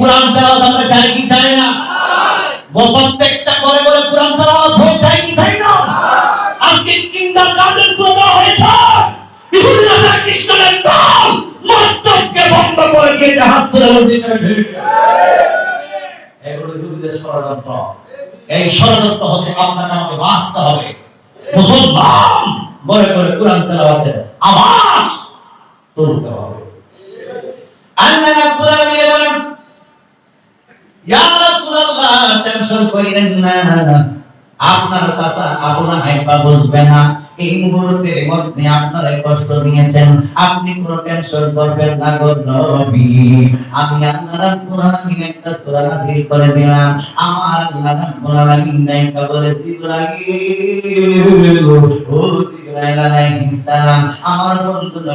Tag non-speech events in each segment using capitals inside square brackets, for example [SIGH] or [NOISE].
কোরআন তেলাওয়াত আমরা চাই কি চাই না? প্রত্যেকটা করে করে কোরআন তেলাওয়াত হয়ে যায় কি চাই না? আজকে কিন্ডার গার্ডেন করে দেওয়া হয়েছে। ইহুদি নাসারা খ্রিস্টানের দল মস্তককে বন্ধ করে দিয়েছে হাত তুলে বলতে এগুলো ইহুদিদের ষড়যন্ত্র। এই ষড়যন্ত্র হতে আপনাকে আমাকে বাঁচতে হবে। মুসলমান বলে করে কোরআন তেলাওয়াতের আওয়াজ তুলতে হবে। আল্লাহ রাব্বুল আলামিন বলেন ইয়া রাসূলুল্লাহ করিলেন না। আপনার চাচা আপনার হাইপা বুঝবে না। এই মুহূর্তের মধ্যে আপনারা কষ্ট দিয়েছেন। আপনি কোনো টেনশন করবেন না গো নবী। আমি আল্লাহ রাব্বুল আলামিন একটা সূরা নাযিল করে দিলাম। আমার আল্লাহ রাব্বুল আলামিন নাইকা বলে জিবরাইল। ও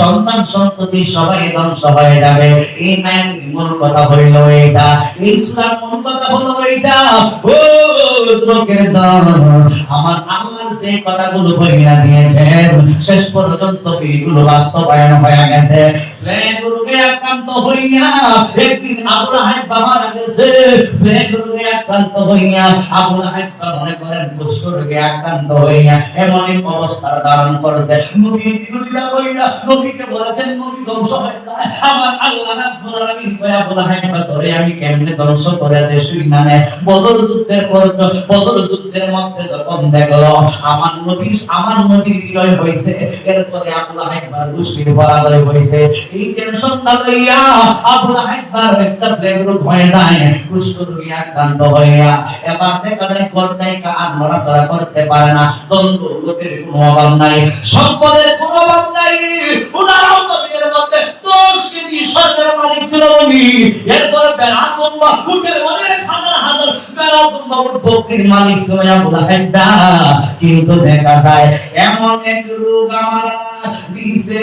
সন্তান সন্ততি সবাই ধ্বংস হয়ে যাবে। এই ম্যানের মূল কথা হইল মূল কথা হলো আমার আল্লাহর যে কথাগুলো দিয়েছেন, শেষ পর্যন্ত এইগুলো বাস্তবায়ন হয়ে প্লেগ রোগে আক্রান্ত হইয়া একদিন আবুল হাইব মারা গেছে প্লেগ রোগে আক্রান্ত হইয়া আবুল হাইব মনে করেন কুষ্ঠ রোগে আক্রান্ত হইয়া এমন এক অবস্থার ধারণ করেছে। নবী বিরোধিতা কইরা নবীকে বলেছেন, নবী ধ্বংস হয়ে আমার আল্লাহ রাব্বুল আলামিন কয়, আবুল হাইব ধরে আমি কেমনে ধ্বংস করে দেশুই না নে? বদর যুদ্ধের পর বদর যুদ্ধের মধ্যে যখন দেখল, আমার নবী আমার নবীর বিজয় হয়েছে এরপরে আবুল হাইবার গোষ্ঠীর পরাজয় হয়েছে এই টেনশনটা লইয়া আবুল হাইবার একটা প্লেগ রোগ হয়ে যায়। কুষ্ঠ রোগে আক্রান্ত এবার দেখা যায় করতে পারে না। কোনো অভাব নাই, সম্পদের কোনো অভাব নাই। উনারাও তাদের মধ্যে মালিক ছিল উনি। এরপর হাজার হাজার মালিক ছিল কিন্তু দেখা যায় এমন এক রোগ আমার দিছে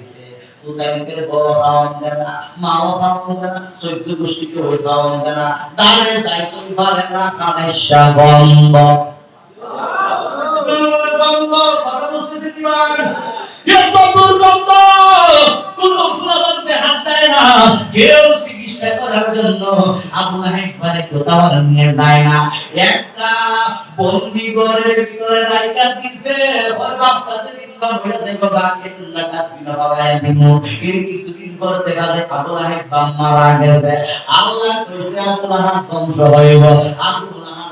উদাইদের বড় হাওয়ান জানা মাও হাওয়ান জানা চৈদ্য গোষ্ঠীকে ওই হাওয়ান জানা দাঁড়ে যাইতেই পারে না সাগন্ধ। কোন না, কেউ চিকিৎসা করার জন্য আবুল একবারে কোথাও নিয়ে যায় না। একটা বন্দি ঘরের ভিতরে রাইকা দিছে, ওর বাপটা যদি ইনকাম হয়ে যায়, বাবা, আগে তুল্লা বিনা বাবায় দিব এর কিছুদিন পর দেখা যায় আবুল আহেব মারা গেছে। আল্লাহ কইছে আবুল আহেব ধ্বংস হইব আবুল আহেব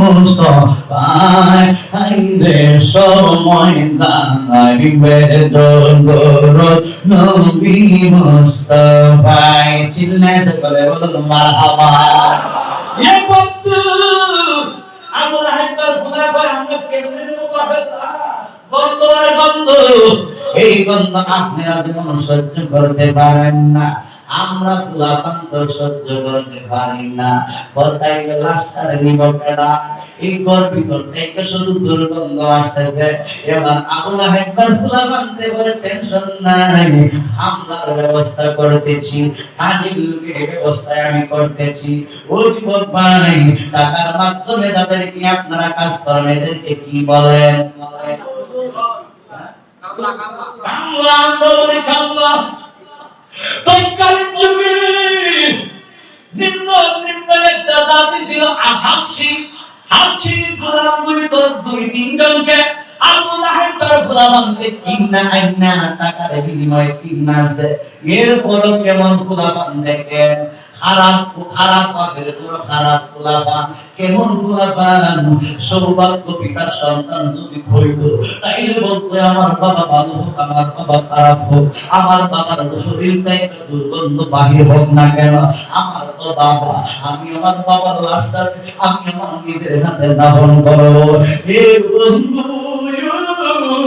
মুস্তফায় আইরে সময় যাইবে যদর নবী মুস্তফায় চিল্লায় সকলে বলুন মারহাবা। বন্ধু, আমরা কেমনে নেব গন্ধ আর গন্ধ এই গন্ধ আপনারা যেমন সহ্য করতে পারেন না। আমরা ফুলাপান্ত সহ্য করতে পারি না। কথাই লাস্টার নিব কেডা এই গর্বি করতে শুধু দুর্গন্ধ আসতেছে। এবার আবুল হাইবার ফুলাপান্তে বলে টেনশন নাই। হামলার ব্যবস্থা করতেছি হাজির লোকের ব্যবস্থায় আমি করতেছি। ও যুবক ভাই টাকার মাধ্যমে যাদেরকে আপনারা কাজ করেন, এদেরকে কি বলেন? বলি কামলা। তৎকালীন দুই দুই তিনজনকে আবু লাহেব তার ফুলাবানকে টাকার বিনিময়ে কিন্না আছে। এরপরও কেমন ফুলাবান দেখেন? খারাপ খারাপ পাখের পুরো খারাপ ফুলাবান কেমন ফুলাবান সৌভাগ্য পিতার সন্তান যদি হইত, তাইলে বলতো আমার বাবা ভালো হোক, আমার বাবা খারাপ হোক, আমার বাবার শরীরটা একটা দুর্গন্ধ বাহির হোক না কেন? আমার তো বাবা, আমি আমার বাবার লাশটা আমি আমার নিজের হাতে দাহন করব। হে বন্ধু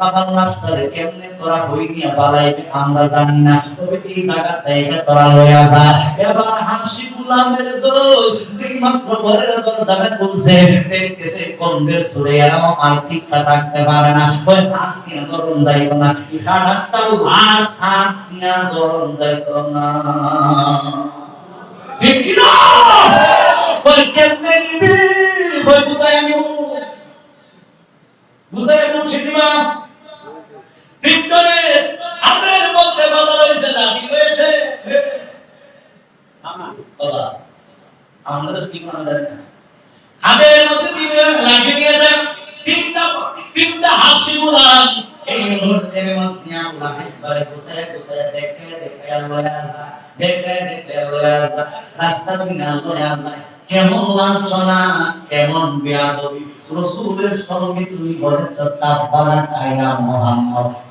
বাবার লাশটারে কেমনে তোরা হই নিয়ে পালাইবে আমরা জানি না। তবে এই জায়গা থেকে তোরা লইয়া যা। এবার হাফসি গোলামের দল যেই মাত্র ঘরের দরজাটা খুলছে। দেখতেছে কন্দের সুরে এরাও আর ঠিকটা থাকতে পারে না। ওই হাত নিয়ে ধরুন যাইব না। ইহা রাস্তা লাশ হাত নিয়ে ধরুন যাইব না। ঠিক না? ওই কেমনে নিবি? ওই কোথায় আমি কোথায় কোন শিখিবা তিনজনে হাতের মধ্যে বাধা রয়েছে লাঠি রয়েছে। বাবা আমাদের কি মনে না? হাতের মধ্যে তিনজন লাঠি নিয়েছে তিনটা তিনটা হাসি গুলাম এই মুহূর্তের মধ্যে আল্লাহ একবারে কোথায় কোথায় দেখে দেখে আল্লাহ দেখে দেখে আল্লাহ। রাস্তা দিয়ে আল্লাহ কেমন লাঞ্ছনা কেমন বেয়াদবি। রসুলের সঙ্গে তুমি বলেছ তাব্বানা কায়া মোহাম্মদ।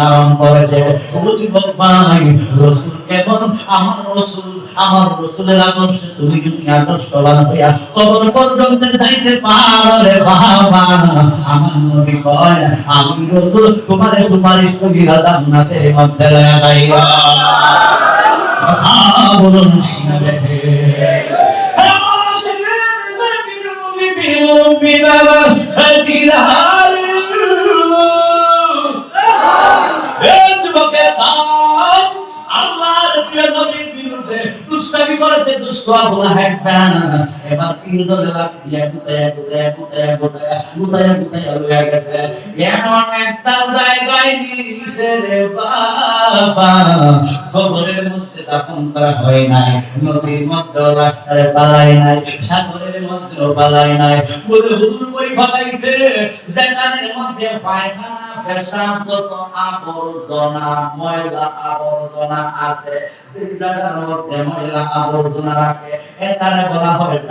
ধারণ করেছে ভাই রসুল কেমন? আমার রসুল, আমার রসুলের আদর্শ তুমি যদি আদর্শবান হইয়া কবর পর্যন্ত যাইতে পারো বাবা। আমার নবী কয়, আমি রসুল, তোমার সুপারিশ করিয়া জান্নাতের মধ্যে লয়া যাইবা। বলুন না বেঠে আমার করেছে দুষ্ট আবুল হাইবান এবার তিনজনে একটা জায়গায় খবরের মধ্যে দাফন করা হয় নাই, নদীর মধ্যে রাস্তায় পালাই নাই, সাগরের মধ্যেও পালাই নাই। বলে মধ্যে আবর্জনা, ময়লা আবর্জনা আছে। সেই জায়গার মধ্যে ময়লা আবর্জনা রাখে, এটারে বলা হয়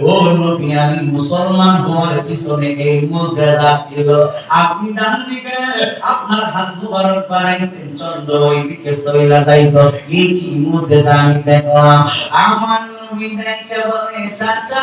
ওই আমি যে মুসলমান হওয়ার পিছনে এই মুজেজা ছিল। আপনি ডান দিকে, আপনার হাত মুবারক বাড়াইতেন, চন্দ্র ওইদিকে সইলা যাইত। এই কি মুজেজা আমি দেখলাম। আমার নবী দেখে বলে, চাচা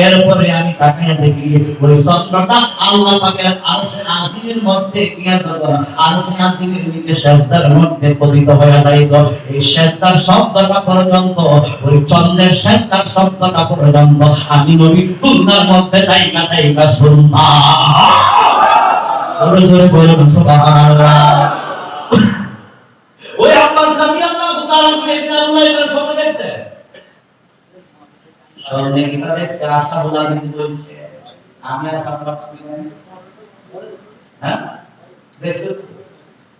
এরপরে আমি তাকায় দেখি ওই আল্লাহ আরশের মধ্যে আরশের মধ্যে পতিত হয়ে দাঁড়িত এই শব্দটা পর্যন্ত, ওই চন্দ্রের শব্দটা পর্যন্ত আমি নবী তুলনার মধ্যে তাইকা তাইকা শুনতাম জোরে জোরে বলুন সুবহানাল্লাহ। [COUGHS] ওই আব্বাস রাদিয়াল্লাহু তাআলা বলেছেন আল্লাহ এবার দেখছে সামনে কি দেখছে? আশা বলা দিতে বলছে আমি আর আপনার হ্যাঁ? দেখছ?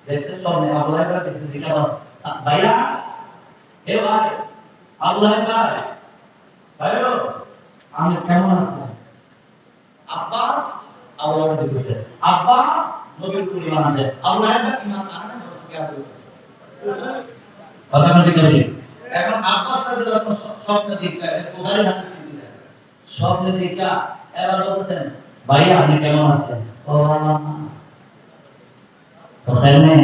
দেখছ? সামনে আল্লাহ এবার দেখতে দেখা ভাইয়া? এ ভাই আল্লাহ ভাই ভাইও আমি কেমন আছি? আব্বাস আল্লাহ দেখতে আব্বাস নবীর পরিমাণ আছে আল্লাহ এবার ইমান আনে বসে আছে কথা বলতে এখন আব্বাস স্বপ্ন দেখা কোথায় হাদিস স্বপ্ন দেখা এবার বলতেছেন ভাই আপনি কেমন আছেন? ও ওখানে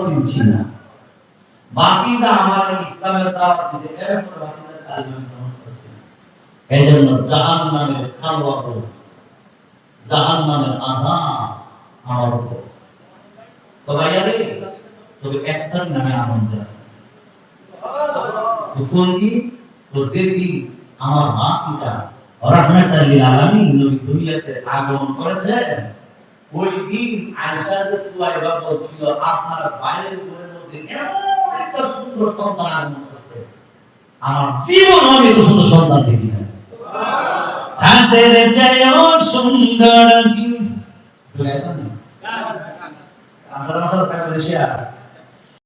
চিনছি না। বাকিরা আমার ইসলামের দাওয়াত এরপর বাকিরা কালিমা গ্রহণ করছে এই জন্য জাহান্নামের খালওয়া জাহান্নামের আযাব আমার উপর। তো তবে একটার নামে আনন্দ আছে কোন তো আমার মা পিতা লিল আলামিন নবী দুনিয়াতে আগমন ওই দিন আয়েশা আপনার বাইরের ঘরের মধ্যে এমন একটা সুন্দর সন্তান আগমন আমার জীবন আমি সুন্দর সন্তান দেখি না চাঁদের চেয়েও সুন্দর। কি বলে এখন